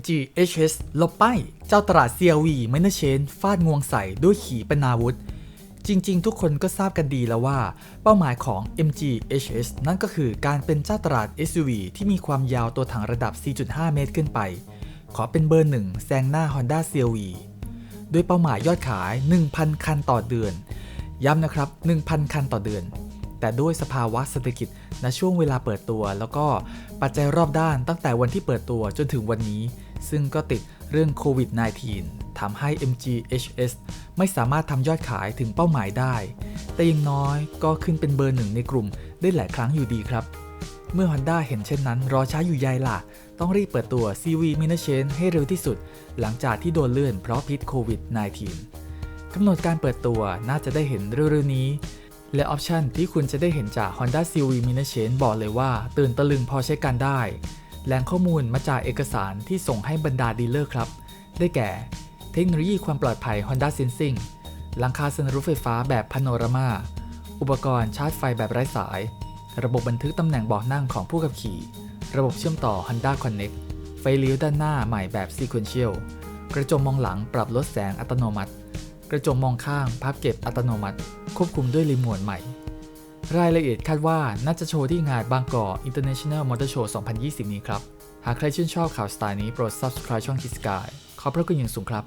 MG HS ลบป้ายเจ้าตลาด CLV ไมเนเชนฟาดงวงใส่ด้วยขีปนาวุธ จริงๆ ทุกคนก็ทราบกันดีแล้วว่า เป้าหมายของ MG HS นั่นก็คือการเป็นเจ้าตลาด SUV ที่มีความยาวตัวถังระดับ 4.5 เมตรขึ้นไป ขอเป็นเบอร์หนึ่งแซงหน้า Honda CRV ด้วยเป้าหมายยอดขาย 1,000 คันต่อเดือน ย้ำนะครับ 1,000 คันต่อเดือน แต่ด้วยสภาวะเศรษฐกิจณช่วงเวลาเปิดตัว แล้วก็ปัจจัยรอบด้านตั้งแต่วันที่เปิดตัวจนถึงวันนี้ ซึ่งก็ติดเรื่องโควิด -19 ทำให้ MG HS ไม่สามารถทำยอดขายถึงเป้าหมายได้ แต่อยังน้อยก็ขึ้นเป็นเบอร์หนึ่งในกลุ่มได้หลายครั้งอยู่ดีครับ เมื่อ Honda เห็นเช่นนั้น รอช้าอยู่ใยล่ะ ต้องรีบเปิดตัว CV m i n a c h a n ให้เร็วที่สุด หลังจากที่โดนเลื่อนเพราะพิษโควิด -19 กำหนดการเปิดตัวน่าจะได้เห็นเร็วๆนี้ และออปชันที่คุณจะได้เห็นจาก Honda CRV m i n a c h a n บอกเลยว่า ตื่นตะลึงพอใช้การได้ แหล่งข้อมูลมาจากเอกสารที่ส่งให้บรรดาดีลเลอร์ครับ ได้แก่ เทคโนโลยีความปลอดภัย Honda Sensing หลังคาซันรูฟไฟฟ้าแบบพาโนรามาอุปกรณ์ชาร์จไฟแบบไร้สาย ระบบบันทึกตำแหน่งเบาะนั่งของผู้ขับขี่ ระบบเชื่อมต่อ Honda Connect ไฟเลี้ยวด้านหน้าใหม่แบบ Sequential กระจกมองหลังปรับลดแสงอัตโนมัติ กระจกมองข้างพับเก็บอัตโนมัติ ควบคุมด้วยรีโมทใหม่ รายละเอียดคาดว่าน่าจะโชว์ที่งานบางกอก International Motor Show 2020 นี้ครับ หากใครชื่นชอบข่าวสไตล์นี้โปรด subscribe ช่อง Kiss Sky ขอบพระคุณอย่างสูงครับ